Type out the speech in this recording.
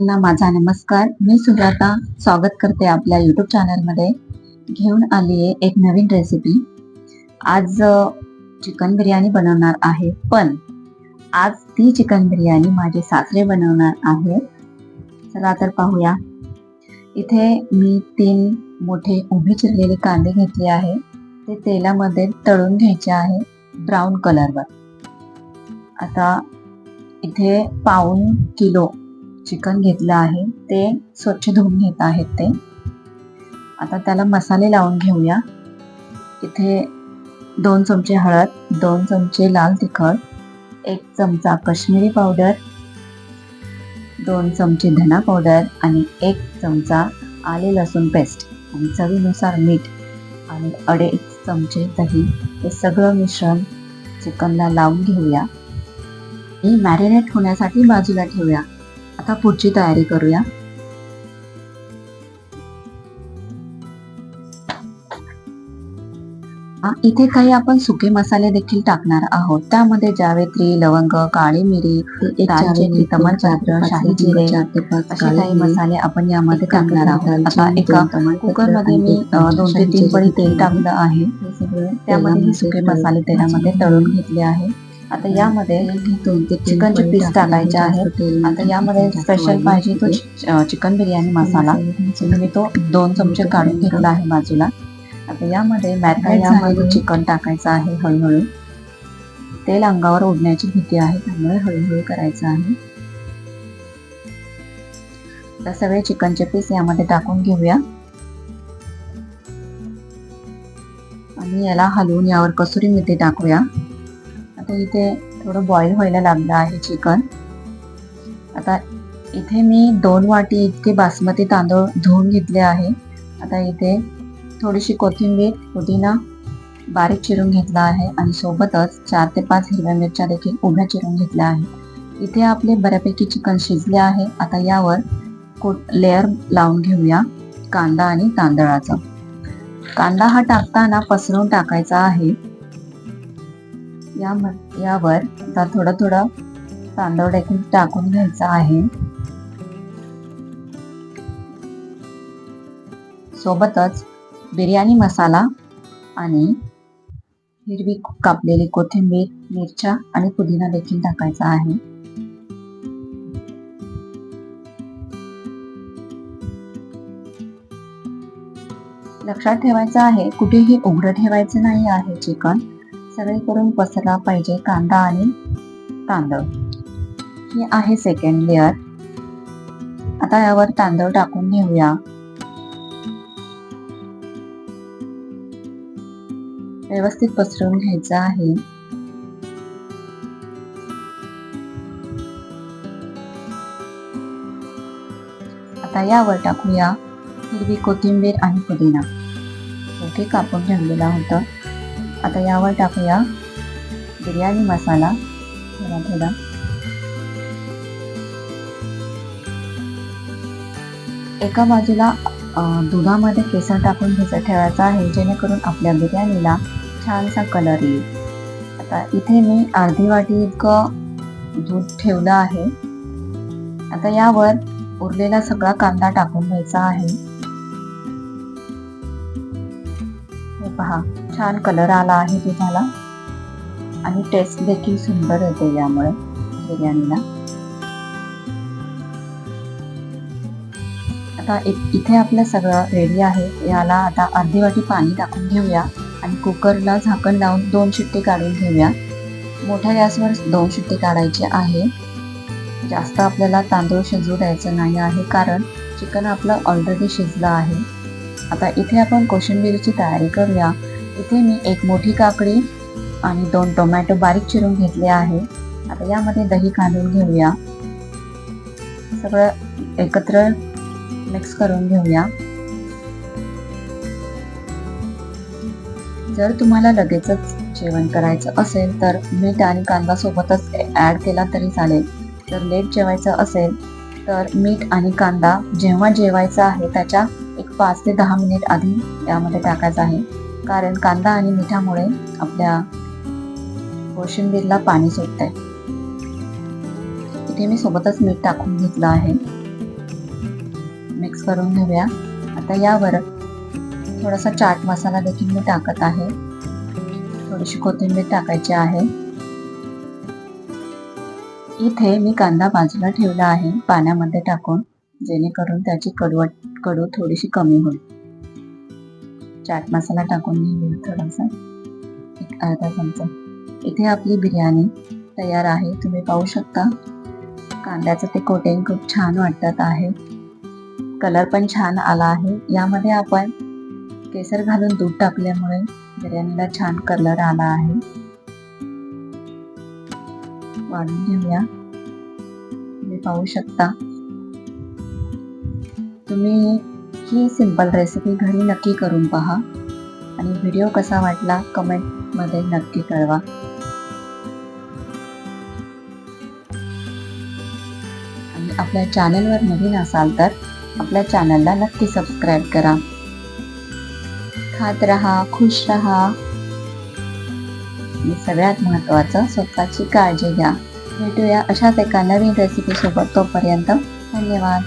ना माझा नमस्कार. मी सुजाता स्वागत करते आपल्या युट्यूब चॅनलमध्ये घेऊन आली आहे एक नवीन रेसिपी आज चिकन बिर्याणी बनवणार आहे. पण आज ती चिकन बिर्याणी माझे सासरे बनवणार आहे चला तर पाहूया. इथे मी तीन मोठे उभे चिरलेले कांदे घेतले आहे. ते तेलामध्ये तळून घ्यायचे आहे ब्राऊन कलरवर आता इथे पाऊन किलो चिकन घेतलं आहे ते स्वच्छ धुवून घेत आहेत ते. आता त्याला मसाले लावून घेऊया. इथे दोन चमचे हळद दोन चमचे लाल तिखट एक चमचा कश्मीरी पावडर दोन चमचे धना पावडर आणि एक चमचा आले लसूण पेस्ट. आणि चवीनुसार मीठ आणि अडीच चमचे दही हे सगळं मिश्रण चिकनला लावून घेऊया. आणि मॅरिनेट होण्यासाठी बाजूला ठेवूया. आता पुढची तयारी करूया. इथे काही आपण सुके मसाले देखील टाकणार आहोत. त्यामध्ये जावेत्री लवंग काळी मिरी तमालपत्र शाही जिरे असे काही मसाले आपण यामध्ये टाकणार आहोत. आता एका कुकरमध्ये मी अ, दोन ते तीन पडी तेल टाकलं आहे. त्यामध्ये हे सुके मसाले तेलामध्ये तळून घेतले आहे. आता यामध्ये चिकनचे पीस टाकायचे आहेत. आता यामध्ये स्पेशल पाहिजे तो चिकन बिर्याणी मसाला. मी तो दोन चमचे काढून घेतला आहे बाजूला. आता यामध्ये मॅरिनेट झालेलं चिकन टाकायचं आहे हळूहळू. तेल अंगावर ओढण्याची भीती आहे त्यामुळे हळूहळू करायचं आहे. आता सगळे चिकनचे पीस यामध्ये टाकून घेऊया. आणि याला हलवून यावर कसुरी मेथी टाकूया. आता इथे थोडं बॉईल व्हायला लागलं आहे चिकन आता इथे मी दोन वाटी इतके बासमती तांदूळ धुवून घेतले आहे. आता इथे थोडीशी कोथिंबीर पुदिना बारीक चिरून घेतला आहे आणि सोबतच चार ते पाच हिरव्या मिरच्या देखील उभ्या चिरून घेतल्या आहेत. इथे आपले बऱ्यापैकी चिकन शिजले आहे. आता यावर कोट लेअर लावून घेऊया कांदा आणि तांदळाचा. कांदा हा टाकताना पसरवून टाकायचा आहे. या यावर आता थोडं थोडं तांदूळ देखील टाकून घ्यायचा आहे. सोबतच बिर्याणी मसाला आणि हिरवी कापलेली कोथिंबीर मिरच्या आणि पुदिना देखील टाकायचा आहे. लक्षात ठेवायचं आहे कुठेही उघडं ठेवायचं नाही आहे चिकन. सगळीकडून पसरला पाहिजे कांदा आणि तांदूळ. ही आहे सेकंड लेअर आता यावर तांदूळ टाकून घेऊया. व्यवस्थित पसरवून घ्यायचं आहे. आता यावर टाकूया हिरवी कोथिंबीर आणि पुदिना. ओके कापून ठेवलेला होता. आता यावर टाकूया बिर्याणी मसाला. थोडा थोडा. एका बाजूला दुधामध्ये केसर टाकून भिजत ठेवायचा आहे जेणेकरून आपल्या बिर्याणीला छानसा कलर येईल. आता इथे मी अर्धी वाटी इतकं दूध ठेवलं आहे. आता यावर उरलेला सगळा कांदा टाकून घ्यायचा आहे. हे पहा. छान कलर आला आहे दुधाला आणि टेस्ट देखील सुंदर येते यामुळे बिर्याणीला. आता इथे आपलं सगळं रेडी आहे. याला आता अर्धी वाटी पाणी टाकून घेऊया. आणि कुकरला झाकण लावून दोन शिट्टे काढून घेऊया. मोठ्या गॅसवर दोन शिट्टे काढायचे आहे. जास्त आपल्याला तांदूळ शिजवू द्यायचं नाही आहे कारण चिकन आपलं ऑलरेडी शिजलं आहे. आता इथे आपण कोशिंबिरीची तयारी करूया. इथे मी एक मोठी काकडी आणि दोन टोमॅटो बारीक चिरून घेतले आहे. आता यामध्ये दही कांदून घेऊया. सगळं एकत्र मिक्स करून घेऊया. जर तुम्हाला लगेचच जेवण करायचं असेल तर मीठ आणि कांदा सोबतच ऍड केला तरी चालेल. जर लेट जेवायचं असेल तर मीठ आणि कांदा जेव्हा जेवायचं आहे त्याच्या एक पाच ते दहा मिनिट आधी यामध्ये टाकायचं आहे. कारण कांदा आणि मिठामुळे आपल्या कोशिंबीरला पाणी सुटतंय. इथे मी सोबतच मीठ टाकून घेतलं आहे. मिक्स करून घेऊया. आता यावर थोडासा चाट मसाला देखील मी टाकत आहे. थोडीशी कोथिंबीर टाकायची आहे. इथे मी कांदा बाजूला ठेवला आहे पाण्यामध्ये टाकून जेणेकरून त्याची कडवट कडू थोडीशी कमी होईल. चाट मसाला टाकून घेऊया थोडासा. एक अर्धा चमचा. इथे आपली बिर्याणी तयार आहे. तुम्ही पाहू शकता. कांद्याचं ते कोटिंग खूप छान वाटत आहे. कलर पण छान आला आहे. यामध्ये आपण केसर घालून दूध टाकल्यामुळे बिर्याणीला छान कलर आला आहे. वाढून घेऊया. तुम्ही पाहू शकता. तुम्ही ही सिंपल रेसिपी घरी नक्की करून पहा. आणि व्हिडिओ कसा वाटला कमेंटमध्ये नक्की कळवा. आणि आपल्या चॅनलवर नवीन असाल तर आपल्या चॅनलला नक्की सबस्क्राईब करा. खात रहा खुश रहा. आणि सगळ्यात महत्त्वाचं स्वतःची काळजी घ्या. भेटूया अशाच एका नवीन रेसिपी सोबत. तोपर्यंत धन्यवाद.